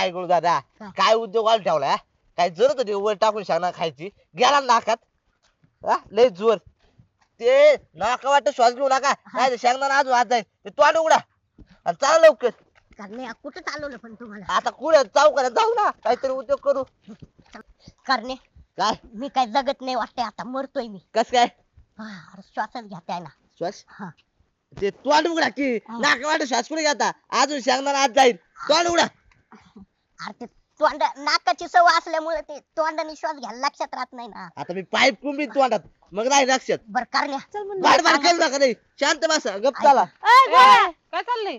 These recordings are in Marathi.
काय करू दादा? काय उद्योग वाल ठेवला काय जर होती वर टाकून शांगणा खायची गेला नाकात हा? लय जोर. ते नाका वाटत श्वास घेऊ नका काय शांगणा अजून हात जाईल. ते तोंड उघडा. आणि चला लवकर. करणे कुठं चालवलं पण तुम्हाला? आता कुठे? का जाऊ ना. काहीतरी उद्योग करू. करणे काय? मी काय जगत नाही वाटतंय आता मरतोय मी. कस काय? हा, अरे श्वासच घेताय ना. श्वास? हा. ते तोंड उघडा की हा. नाका वाटत श्वास कुठे घेता? अजून शांगणा हात जाईल. तोंड उघडा. अरे ते तोंड नाकाची सवय असल्यामुळे ते तोंडाने श्वास घ्यायला लक्षात राहत नाही ना. आता मी पाईप कुंबी तोंडात मग नाही लक्षात. बर करण्या चल बाड बाड करू नका नाही. शांत बसा गप चाला. ए, काय चाललंय?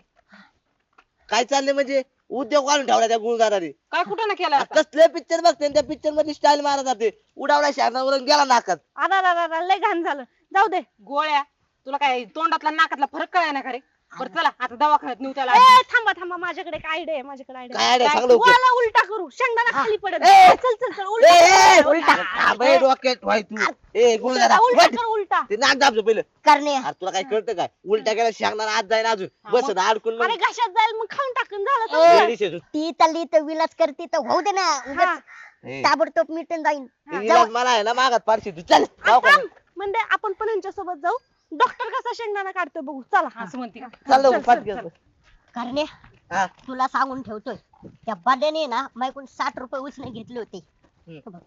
काय चाललंय म्हणजे? उद्योग वाढून ठेवला त्या गुळदाराने काय कुठं ना केलं आता? कसले पिक्चर बघते त्या पिक्चरमध्ये स्टाईल मारत जाते. उडावला शारदावरून गेला नाकात. अरे, लय घाण झालं. जाऊ दे. गोळ्या तुला काय तोंडातला नाकातला फरक कळाय ना खरे बरं चला आता दवाखान्यात नेऊ त्याला ए थांबा थांबा माझ्याकडे एक आयडिया आहे माझ्याकडे आयडिया काय idea? सांग लवकर. वाला उलटा करू. शेंगदाणा खाली पडत ए! चल चल चल ए, उलटा. ए, उलटा डोक्यात व्हाय तू. ए गुळदारा उलटा. कर उलटा. ते नाक दाबतो पहिलं. करण्या अरे तुला काय कळतं काय? उलट्या गेला शांगणार आज जाईन अजून. हा, बस मग? अडकून अरे मग घशात जाईल मग खाऊन टाकून झालं तर. ladies आहे तू. ती तल्ली तर विलास करती तर होऊ दे ना. हा. उगाच ए, ताबडतोब मिटून जाईन. इलाज मला आहे ना मागात पारशी. तू चल आ, जाऊ का थांब. म्हणजे आपण पण यांच्या सोबत जाऊ. डॉक्टर कसा शेंगदाणा काढतो बघू. चला. असं म्हणते? चल हा. तुला सांगून ठेवतोय. त्या बड्याने ना माझ्याकडून साठ रुपये उसने घेतले होते. बघ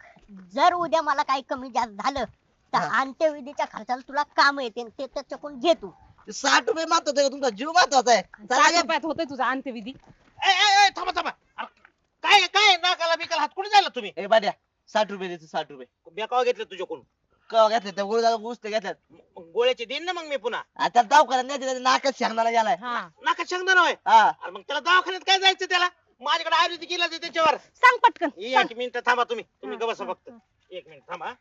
जर उद्या मला काही कमी जास्त झालं तर हा. अंत्यविधीच्या खर्चाला तुला काम येते आणि ते त्याच्याकडून घे तू. साठ रुपये महत्वाचं आहे का तुमचा जीव महत्त्वाचा आहे? चला साठ गे. रुपयात होतोय तुझा अंत्यविधी. ए, ए, ए, थांबा थांबा. अरे, काय काय नाकाला बिकाला हात? कुठे जायला तुम्ही? ए बाड्या साठ रुपये देतो साठ रुपये. बेकावा घेतले तुझ्याकडून. कवा घेतले त्या गुरुदारा गुसते घेतल्यात. मग गोळ्याचे देईन ना मग मी पुन्हा. आता दवाखान्यात नाही त्याच्या नाकात शांगणाला गेलाय. हा. नाका होय? हा. अरे मग त्याला दवाखान्यात काय जायचं त्याला? माझ्याकडे आयुर्वेदिक इलाज आहे त्याच्यावर. सांग पटकन सांग. एक मिनिट थांबा तुम्ही. तुम्ही हा, गबसा हा, फक्त. एक मिनिट थांबा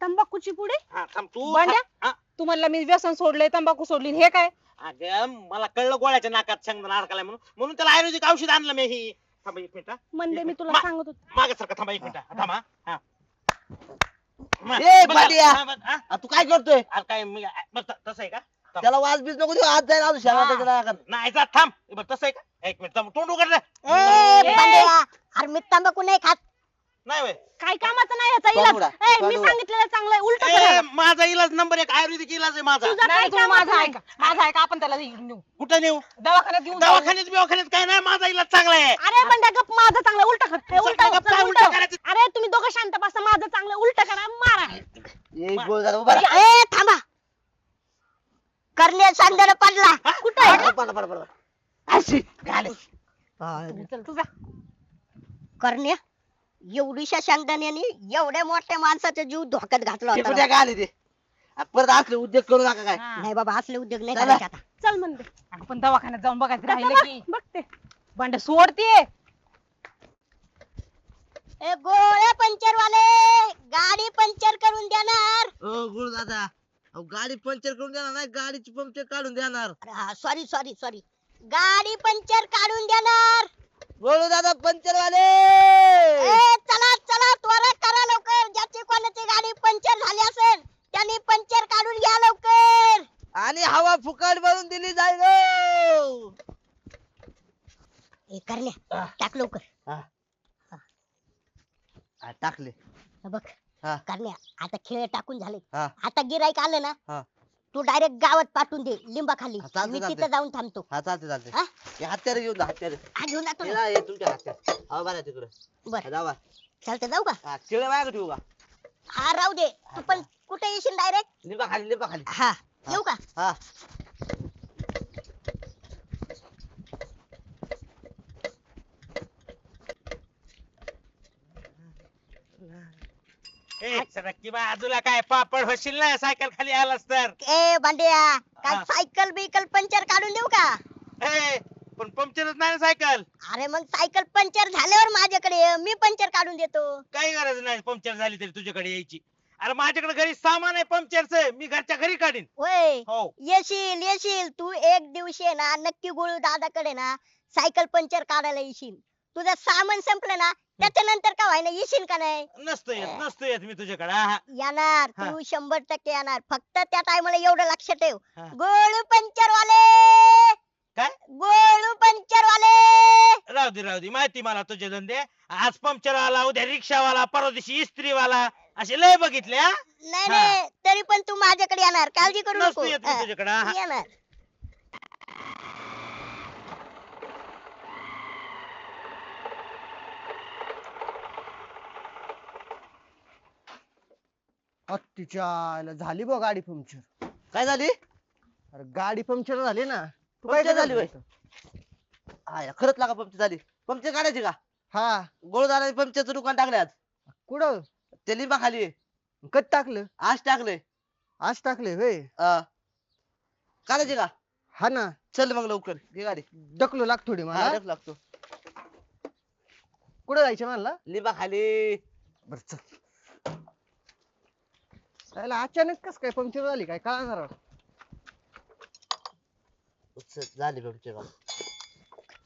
तंबाखूची पुढे हा थांब. तू बंड्या? हा, तू म्हणला मी व्यसन सोडलंय तंबाखू सोडली हे काय? अगं मला कळलं गोळ्याच्या नाकात शेंगदाणा अडकलाय म्हणून. म्हणून त्याला आयुर्वेदिक औषध आणलं मी ही. थांबा एक मिनिट म्हणजे मी तुला सांगत होतो. मागे सारखा थांबा एक मिनिट. थांबा हा. मा- ए, बघा, बांडिया. हा, बघ, हा. आ, तू काय करतोय? अरे काय मी बरं, त- तसं आहे का. त्याला वाज बीज नको देऊ आज जाईल अजून नाकात नाही जा थांब. बघ तसं आहे का? एक मिनिट थांब तोंड उघडलं ए अरे मी तंबाखू नाही खात. नाही काय कामाचं नाही याचा इलाज ए, मी. सांगितलेलं चांगलं आहे उलट ए, माझा इलाज नंबर एक आयुर्वेदिक इलाज आहे माझा तुझा नाही काय तुम्ही कामाचं माझा नाही. ऐका माझा ऐका आपण त्याला नेऊ कुठं नेऊ दवाखान्यात घेऊन जाऊ. दवाखान्यात बिवाखान्यात काय नाही माझा इलाज चांगला आहे अरे बंड्या गप माझं चांगलं उलट कर हे उलट काय उलटं करायचं? अरे तुम्ही दोघं शांत बसा माझं चांगलं उलट करा मारा ए गुरुदारा उभा राहा. ए थांबा करण्या सांगताना पडला कुठं आहे? पडा, पडा, पडा. अशी, घाले. हा, चल तुझा करण्या एवढीशा शेंगदाण्याने एवढ्या मोठ्या माणसाचा जीव धोक्यात घातला ते होता. कुठे घाले ते? आ, परत असले उद्योग करू नका काय? हा. नाही बाबा असले उद्योग नाही चला. करायचे आता. चल म्हणते. अगं, पण दवाखान्यात जाऊन बघायचं राहिलं की. बघते. भांड सोडते. ए गोळ्या पंचर वाले गाडी पंचर करून देणार. ओ गुरुदादा अहो, गाडी पंक्चर करून देणार नाही गाडीची पंक्चर काढून देणार. सॉरी सॉरी सॉरी गाडी पंचर काढून देणार. गुरुदादा पंक्चर वाले ए चला चला त्वरा करा लवकर ज्याची कोणाची गाडी पंचर झाली असेल त्यांनी पंचर काढून घ्या लवकर आणि हवा फुकट भरून दिली जाईल हो. करण्या टाक लवकर हा. टाकले हे बघ हा. करण्या आता खेळ टाकून झाले हा. आता गिराईक आलं ना. तू डायरेक्ट गावात पाठवून दे लिंबा खाली हा, चालतंय, मी चालतंय. तिथे जाऊन थांबतो. हा चालते चालते हा? हे हत्यारे घेऊन जा हत्यारे. हा घेऊन जातो हे ना. हे तुमच्या हत्यार. अहो बघा तिकडं. बर. जावा चालतं जाऊ का? हा केळे माझ्याकडे ठेवू का? हा राहू दे. तू पण कुठे येशील डायरेक्ट? लिंबा खाली लिंबा खाली हा. येऊ का? हा. ए बाजूला काय पापड होशील ना सायकल खाली आलास तर. ए भांड्या काय हा. सायकल बिकल पंचर काढून देऊ का? ए पण पंक्चरच नाही ना सायकल. अरे मग सायकल पंचर झाल्यावर माझ्याकडे ये. मी पंचर काढून देतो. काही गरज नाही पंक्चर झाली तरी तुझ्याकडे यायची. अरे माझ्याकडे घरी सामान आहे पंक्चरचं मी घरच्या घरी काढीन. होय हो. येशील येशील तू एक दिवशी आहे ना नक्की गुळू दादाकडे ना सायकल पंचर काढायला येशील. तुझं सामान संपलं ना त्याच्यानंतर का व्हायना येशील का नाही? नसतो येत नसतो येत मी तुझ्याकडे हा. येणार हा. तू शंभर टक्के येणार. फक्त त्या टायमाला एवढं लक्ष ठेव. हा. गोळू पंचर वाले काय? गोळू पंक्चर वाले राहू दे राहू दे माहिती मला तुझे धंदे. आज पंक्चरवाला उद्या रिक्षावाला परवा दिवशी इस्त्रीवाला असे लय बघितले हा? नाही हा. नाही तरी पण तू माझ्याकडे येणार. काळजी करू नसतो नको. येत मी हा, तुझ्याकडे हा. येणार. हत्तीच्या आईला झाली बघ गाडी पंक्चर काय झाली? अरे गाडी पंक्चर झाली ना. तू पंक्चर काय झाली झाली? होय? हा खरंच लागा पंक्चर झाली. पंक्चर काढायची का? हा. गोळदारा पंक्चरचं दुकान टाकले आज. कुठं? ते लिंबा खाली कधी टाकलं? आज टाकले आज टाकले होय. काढायची का? हा ना. चल मग लवकर. घे गाडी. डकलो लाग थोडी हा, मला रख लागतो. कुठं जायचं म्हणला? लिंबा खाली बर चल. त्याला अचानक कस काय पंक्चर झाली काय कळणार चल, झाली पंक्चर.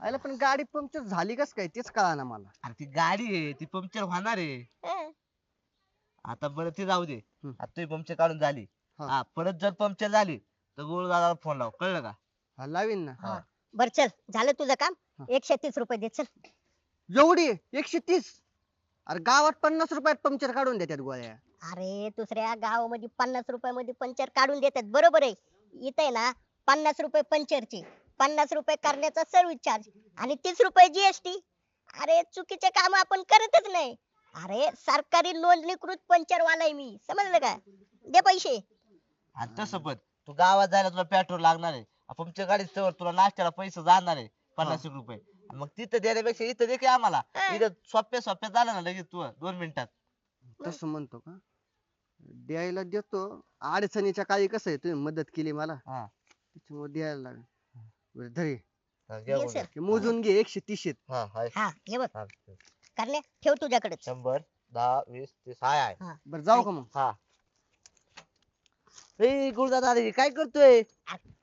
आयला पण गाडी पंक्चर झाली कस काय तेच कळना मला. अरे ती गाडी आहे ती पंक्चर होणार आहे. हं. आता बरं ती जाऊ दे. हम्म. आता तुझी पंक्चर काढून झाली. हा. हा परत जर पंक्चर झाली तर गोळ दादाला फोन लाव. कळलं का? हा लावीन ना. हा. बर चल. झालं तुझं काम? हा. एकशे तीस रुपये दे चल. एवढी एकशे तीस अरे गावात पन्नास रुपयात पंक्चर काढून देतात गोळ्या. अरे दुसऱ्या गावामध्ये पन्नास रुपयामध्ये पंचर काढून देतात. बरोबर आहे. इथे आहे ना पन्नास रुपये पंचरचे. पन्नास रुपये करण्याचा सर्व्हिस चार्ज आणि तीस रुपये जीएसटी अरे चुकीचे काम आपण करतच नाही. अरे सरकारी नोंदणीकृत पंचर वाला आहे मी. समजलं का? दे पैसे. आणि तसं पण तू गावात जायला तुला पेट्रोल लागणार आहे. पंक्चर गाडीत तुला नाश्त्याला पैसे जाणार आहे. पन्नास एक रुपये. मग तिथं देण्यापेक्षा इथं दे की आम्हाला. हा. इथं सोप्या सोप्या झालं ना लगेच तू दोन मिनिटात. तसं म्हणतो का? द्यायला देतो. अडचणीच्या काळी कसं आहे तुम्ही मदत केली मला. हा. त्याच्यामुळे द्यायला लागेल. बरं धरे. हा, बघू. हे मोजून घे एकशे तीस आहेत. हा हाय. हा हे बघ. हा. करण्या ठेव तुझ्याकडेच. शंभर दहा वीस तीस हाय हाय. बरं जाऊ का मग? हा. ए गुरुदादा अरे काय करतोय?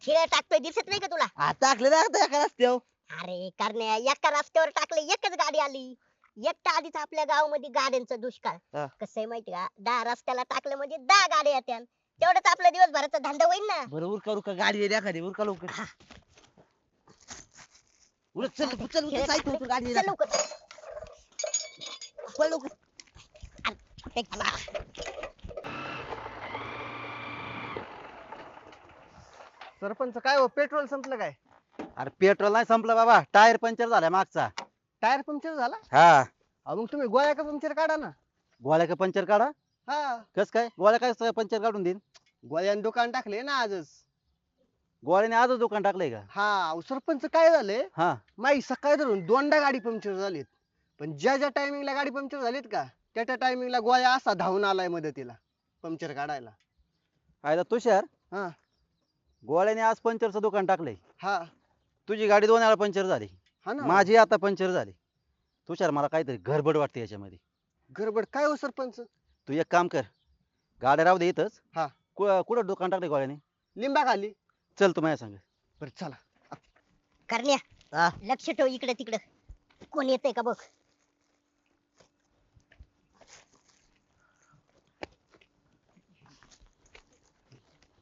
खिळ्या टाकतोय दिसत नाही का तुला? हा टाकले ना आता एका रस्त्यावर. अरे करण्या एका रस्त्यावर टाकले एकच गाडी आली. एकटा आधीच आपल्या गावामध्ये गाड्यांचा दुष्काळ. हा. कसं आहे माहिती का? दहा रस्त्याला टाकलं म्हणजे दहा गाड्या येत्या तेवढंच आपल्या दिवसभराचा धंदा होईल ना. बरं उरका उरका गाडी येईल एखादी उरका लवकर. उरक चल चल गाडी येईल. चल लवकर. पळ लवकर. कुठे गेला? सरपंच काय हो पेट्रोल संपलं काय? अरे पेट्रोल नाही संपलं बाबा. टायर पंक्चर झालाय मागचा. टायर पंक्चर झाला? हा. अहो, मग तुम्ही गोळ्या का पंक्चर काढा ना? गोळ्या का पंक्चर काढा? हा. कस काय? गोळ्या काय पंक्चर काढून देईन? गोळ्यान दुकान टाकले ना आजच. गोळ्याने आजच दुकान टाकलंय का? हा अहो, सरपंच काय झालंय? हा. माई सकाळी धरून दोनदा गाडी पंक्चर झालीत. पण ज्या ज्या टायमिंगला गाडी पंक्चर झालीत का त्या त्या टायमिंगला गोळ्या असा धावून आलाय मदतीला पंक्चर काढायला. आयला तुषार हा. गोळ्याने आज पंक्चरचं दुकान टाकलंय. हा. तुझी गाडी दोन वेळा पंक्चर झाली. हा ना. माझी आता पंक्चर झाली. तुषार मला काहीतरी गडबड वाटते याच्यामध्ये. गडबड काय हो सरपंच? तू एक काम कर. गाड्या राहू दे इथंच. हा. कु- कुठं दुकान टाकलंय गोळ्याने? लिंबा खाली. चल तू माझ्या सांग. बर चला. करण्या हा. लक्ष ठेव इकडे तिकडे. कोण येतंय का बघ?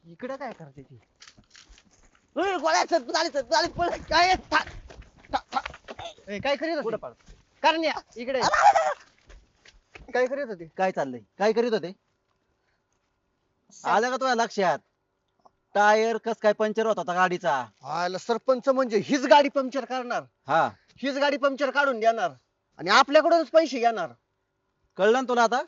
इकडे काय करते ती? गोळ्या चल झाली चल झाली पळ काय था- ए, काय करीत होती? करण्या इकडे. काय करीत होती? काय चाललंय? काय करीत होते? आलं का तुझ्या लक्षात? टायर कस काय पंक्चर होता होता गाडीचा? आला सरपंच म्हणजे हीच गाडी पंक्चर करणार. हा. हीच गाडी पंक्चर काढून देणार. आणि आपल्याकडूनच पैसे घेणार. कळलं ना तुला आता?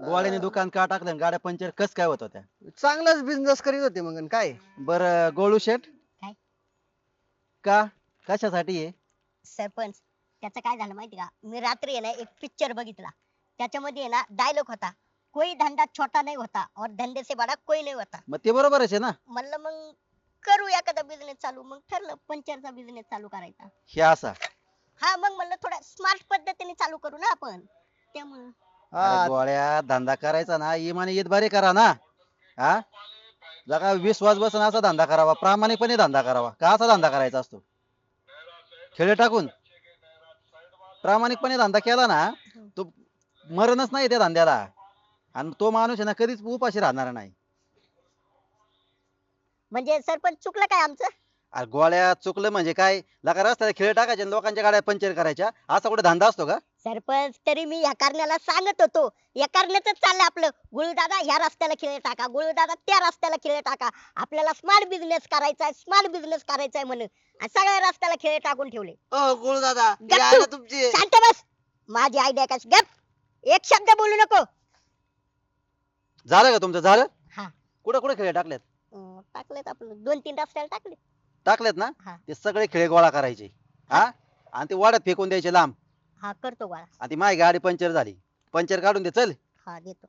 गोळ्याने दुकान का टाकलं आणि गाड्या पंक्चर कस काय होत होत्या? चांगलाच बिझनेस करीत होते मग आणि काय? बर गोळू शेठ? काय? का? कशासाठी आहे? सरपंच त्याचं काय झालं माहिती का? मी रात्री आहे ना एक पिक्चर बघितला. त्याच्यामध्ये आहे ना डायलॉग होता. कोई धंदा छोटा नहीं होता और धंदे से बड़ा कोई नहीं होता. मग ते बरोबरच आहे ना? म्हणलं मग करू एखादा बिझनेस चालू. मग ठरलं पंचरचा बिझनेस चालू करायचा. हे असा. हा मग म्हणलं थोडा स्मार्ट पद्धतीने चालू करू ना आपण. त्यामुळे. हा, अरे गोळ्या धंदा करायचा ना इमाने येत बरे करा ना. हा? जगा विश्वास बसन असा धंदा करावा प्रामाणिकपणे धंदा करावा. का असा धंदा करायचा असतो? खेळे टाकून. प्रामाणिकपणे धंदा केला ना तो मरणच नाही त्या धंद्याला. आणि तो माणूस आहे ना कधीच उपाशी राहणार नाही. म्हणजे सरपंच चुकलं काय आमचं? अरे गोळ्या चुकलं म्हणजे काय? लका रस्त्याला खेळ टाकायचे आणि लोकांच्या गाड्या पंक्चर करायच्या. असा कुठे धंदा असतो का? सरपंच तरी मी या कारण्याला सांगत होतो. या कारण्याच चाललंय आपलं. गुळदादा ह्या रस्त्याला खिळे टाका. गुळदादा त्या रस्त्याला खिळे टाका. आपल्याला स्मार्ट बिझनेस करायचा आहे. स्मार्ट बिझनेस करायचा आहे म्हणून. आणि सगळ्या रस्त्याला खिळे टाकून ठेवले. ओ. तुमची. शांत बस. माझी आयडिया काय गप एक शब्द बोलू नको. झालं का तुमचं? झालं? हा. कुठं कुठे खेळ टाकलेत? अं, टाकलेत आपलं. दोन तीन रस्त्याला टाकले टाकलेत ना? हा. ते सगळे खेळ गोळा करायचे. हा. आणि ते वाड्यात फेकून द्यायचे लांब. हा करतो गोळा आणि ती माझी गाडी पंक्चर झाली. पंक्चर काढून दे चल. हा देतो.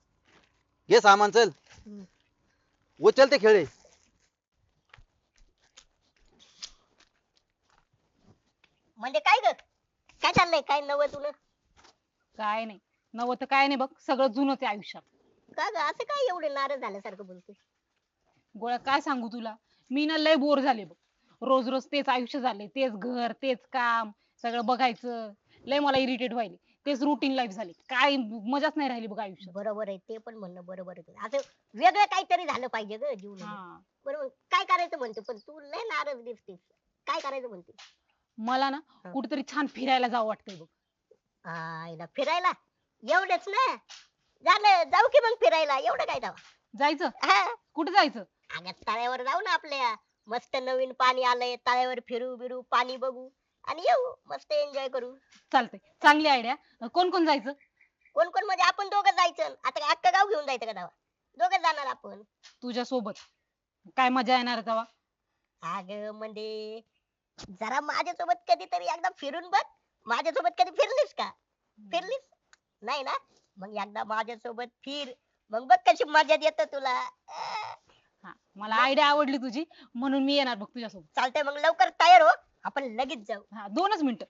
घे सामान चल. हम्म. उचल ते खेळे. म्हणजे काय ग? काय चाललंय? काय नवं तुला? काय नाही. नवं तर काय नाही बघ सगळं जुनच आहे आयुष्यात. का ग? असं काय एवढे नाराज झाल्यासारखं बोलते गोळ्या काय सांगू तुला? मी ना लय बोर झाले बघ. रोज रोज तेच आयुष्य झाले तेच घर तेच काम सगळं बघायचं. लय मला इरिटेट व्हायले. तेच रुटीन लाईफ झाली. काय मजाच नाही राहिली बघ आयुष्यात. बरोबर आहे ते पण म्हणणं बरोबर आहे. तुझं. असं वेगळं काहीतरी झालं पाहिजे ग जीवनात हा. बरोबर काय करायचं म्हणते पण तू लय नाराज दिसतेस. काय करायचं म्हणते? मला ना हा. कुठेतरी छान फिरायला जावं वाटतंय बघ. आईला फिरायला? एवढंच ना? झालं जाऊ की मग फिरायला. एवढं काय जावा? जायचं? हा. कुठे जायचं? अगं तळ्यावर जाऊ ना आपल्या. मस्त नवीन पाणी आलंय तळ्यावर फिरू बिरू पाणी बघू. आणि येऊ मस्त एन्जॉय करू. चालतंय. चांगली आयडिया कोण कोण जायचं? कोण कोण म्हणजे आपण दोघं जायचं. आता काय अख्खं गाव घेऊन जायचं का दावा दोघं जाणार आपण. तुझ्या सोबत काय मजा येणार आहे तेव्हा? अग म्हणजे जरा माझ्यासोबत कधीतरी एकदा फिरून बघ. माझ्यासोबत कधी फिरलीस का? फिरलीस? नाही ना? मग एकदा माझ्यासोबत फिर. मग बघ कशी मजा येत तुला. हा मला आयडिया आवडली तुझी. म्हणून मी येणार बघ तुझ्यासोबत. चालतंय मग लवकर तयार हो. आपण लगेच जाऊ. हा दोनच मिनिटं.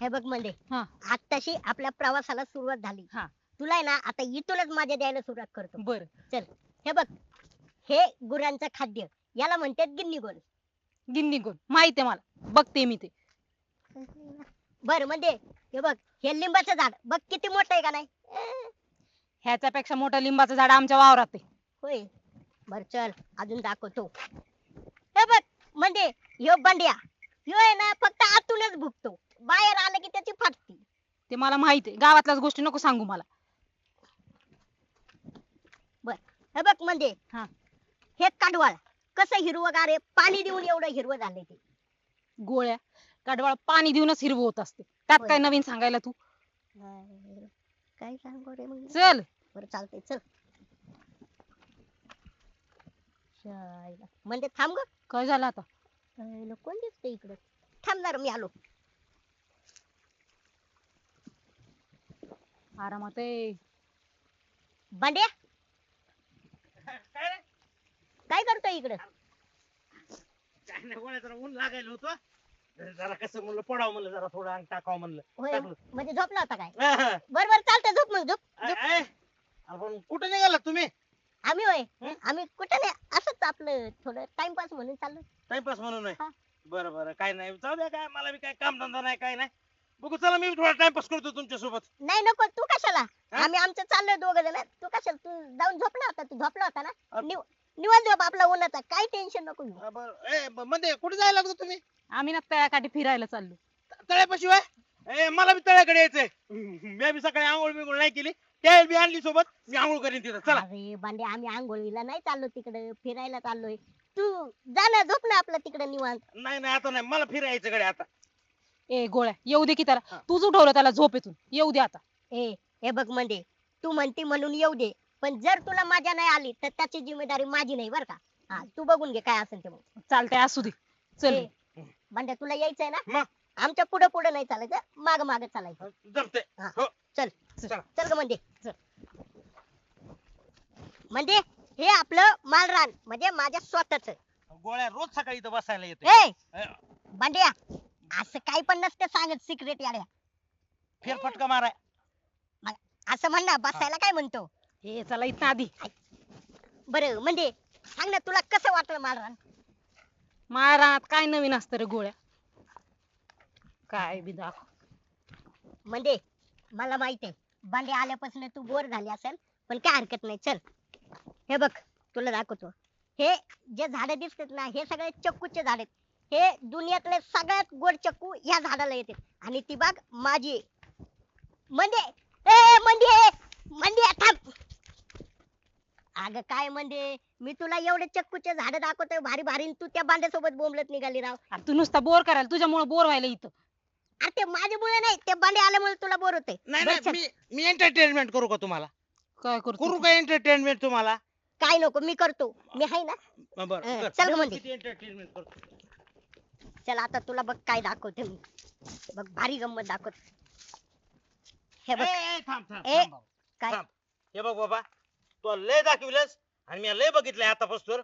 हे. बघ म्हणजे हा. आत्ताशी आपल्या प्रवासाला सुरुवात झाली. हा. तुला आहे ना आता इथूनच मजा द्यायला सुरुवात करतो. बर. हे बघ हे गुरांचं खाद्य याला म्हणतात गिन्नी गोल. गिन्नी कोण माहिती आहे मला. बघते मी ते. बर म्हणजे हे बघ हे लिंबाचं झाड बघ किती मोठं आहे का नाही? ह्याच्यापेक्षा मोठं लिंबाचं झाड आमच्या वावरात आहे. होय. बर चल अजून दाखवतो. हे बघ म्हणजे ह्यो बंड्या ह्यो आहे ना फक्त आतूनच भुकतो. बाहेर आलं की त्याची फाटती. ते मला माहीत आहे. गावातल्याच गोष्टी नको सांगू मला. हे बघ म्हणजे हा. हे काढवाळ कसं हिरवगार आहे पाणी देऊन एवढं हिरवं झालंय ते. गोळ्या कडवाळ पाणी देऊनच हिरवं होत असते. त्यात होय. काय नवीन सांगायला तू? काय सांगू रे मग? चल. बरं चालतंय चल. शायला. म्हणजे थांब ग. काय झालं आता? कोण दिसतंय इकडं? थांबणार मी आलो. आरामात आहे बांड्या काय करतोय इकडं? काय नाही गोळ्या जरा ऊन लागायला होतं जरा कसं म्हणलं पडावं म्हणलं जरा थोडं अंग टाकावं म्हणलं होय टाकलं. म्हणजे झोपला होता काय? हा, हा. बर बर चालतंय झोप मग झोप. आपण कुठे निघाला तुम्ही? आम्ही होय? आम्ही कुठं नाही असंच आपलं थोडं टाइमपास म्हणून चाललो टाइमपास म्हणून हा. आहे बरं बरं. काय नाही. जाऊ द्या काय मला बी काय काम धंदा नाही काय नाही. बघू चला मी थोडा टाइमपास करतो तुमच्यासोबत नाही नको. तू कशाला? हा? आम्ही आमचं चाललोय दोघं जण. तू कशाला? तू जाऊन झोपला होता तू झोपला होता ना? अप- निव- निवांत झोप आपला उन्हाचा. काय टेन्शन नको घेऊ. मध्ये कुठे जायला लागतो तुम्ही? आम्ही ना तळ्याकाठी फिरायला चाललो. तळ्यापाशी वय ए मला बी तळ्याकडे यायचंय. मी बी सकाळी आंघोळ बिंघोळ नाही केली. त्या बी आणली सोबत मी आंघोळ करीन तिथं चला. अरे बांडे आम्ही आंघोळीला नाही चाललो तिकडे फिरायला चाललोय. तू जा ना झोप ना आपलं तिकडे निवांत. नाही नाही आता नाही मला फिरायचं कडे आता. ए गोळ्या येऊ दे की त्याला. हा. तूच उठवलं त्याला झोपेतून येऊ दे आता. ए हे बघ म्हणजे तू म्हणती म्हणून येऊ दे पण जर तुला मजा नाही आली तर त्याची जिम्मेदारी माझी नाही बर का? हा तू बघून घे काय असेल ते मग. चालतंय असू दे. चल. ए, बांड्या तुला यायचंय ना? मग? आमच्या पुढे पुढे नाही चालायचं. माग माग चालायचं. जमते हा. हो. चल. चला. चल ग म्हणजे म्हणजे हे आपलं मालरान म्हणजे माझ्या स्वतःच. गोळ्या रोज सकाळी इथं बसायला येते ए! बांड्या असं काही पण नसतं सांगत सिक्रेट याड्या. फेरफटका माराय. असं म्हण ना बसायला काय म्हणतो? हे चला इथं आधी. बरं म्हणजे सांग ना तुला कसं वाटलं मालरान? महाराणात काय नवीन असतं रे गोळ्या? काय बी दाखव. म्हणजे मला माहीत आहे बांडे आल्यापासून तू बोर झाली असेल पण काय हरकत नाही चल. हे बघ तुला दाखवतो. हे जे झाड दिसतात ना हे सगळे चक्कूचे झाड आहेत. हे दुनियातले सगळ्यात गोड चक्कू या झाडाला येते. आणि ती बाग माझी आहे. म्हणजे ए म्हणजे म्हणजे थांब! अगं काय म्हणजे मी तुला एवढे चक्कूचे झाड दाखवतोय भारी भारी आणि तू त्या बांड्यासोबत बोंबलत निघाली राव. अरे तू नुसता बोर करायला तुझ्यामुळे बोर व्हायला इथं. अरे ते माझ्यामुळे नाही ते बांडे आल्यामुळे तुला बोर होते नाही नाही मी मी एंटरटेनमेंट करू का तुम्हाला? काय करू करतो का एंटरटेनमेंट तुम्हाला? काय नको मी करतो. मी आहे ना? बरं अं, कर. चल एंटरटेनमेंट करतो चल आता तुला बघ काय दाखवते मी. बघ भारी गंमत दाखवत. हे बघ. ए, ए, थांब थांब ए, थांब भाऊ. काय? थांब. हे बघ बाबा तू लय दाखविलंस आणि मी लय बघितलंय आतापासून.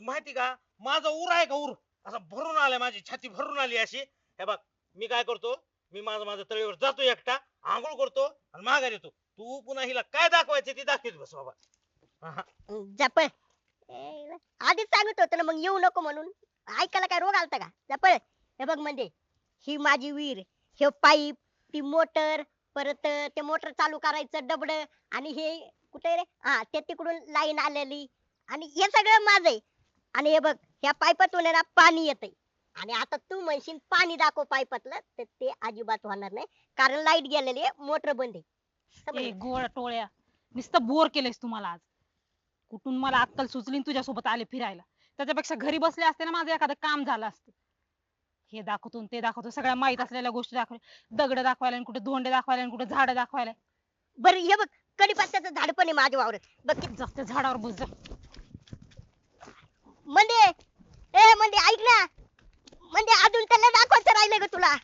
माहिती का? माझा ऊर आहे का ऊर? असा भरून आलाय माझी छाती भरून आली अशी. हे बघ मी काय करतो? मी माझं माझं तळीवर जातो एकटा आंघोळ करतो आणि माघार येतो. तू पुन्हा हिला काय दाखवायचं ते दाखवत बस बाबा. हा, जपळ. आधीच सांगत होतो ना मग येऊ नको म्हणून. ऐकायला काय रोग आलता का? जपळ. हे बघ म्हणजे ही माझी विहीर हे पाईप ती मोटर परत ते मोटर चालू करायचं डबड आणि हे कुठे रे? हा ते तिकडून लाईन आलेली. आणि हे सगळं माझं आहे. आणि हे बघ ह्या पाईपातून आहे ना पाणी येतंय. आणि आता तू म्हणशील पाणी दाखव पाईपातलं तर ते अजिबात होणार नाही. कारण लाइट गेलेली आहे मोटर बंद आहे. ए समजलं? गोळ्या टोळ्या. नुसतं बोर केलंयस तुम्हाला आज. कुठून मला अक्कल सुचली आणि तुझ्यासोबत आले फिरायला. त्याच्यापेक्षा घरी बसले असते ना माझं एखादं काम झालं असतं. हे दाखवतो आणि ते दाखवतो. सगळ्या माहीत असलेल्या गोष्टी दाखवल्या. दगड दाखवायला आणि कुठे धोंडे दाखवायला आणि कुठे झाडं दाखवायला. बरं हे बघ कडीपत्त्याचं झाड पण आहे माझ्या वावरात. बघ किती जास्त झाडावर बस जा. म्हणजे ए म्हणजे ऐक ना. म्हणजे अजून त्याला दाखवायचं राहिलं ग तुला.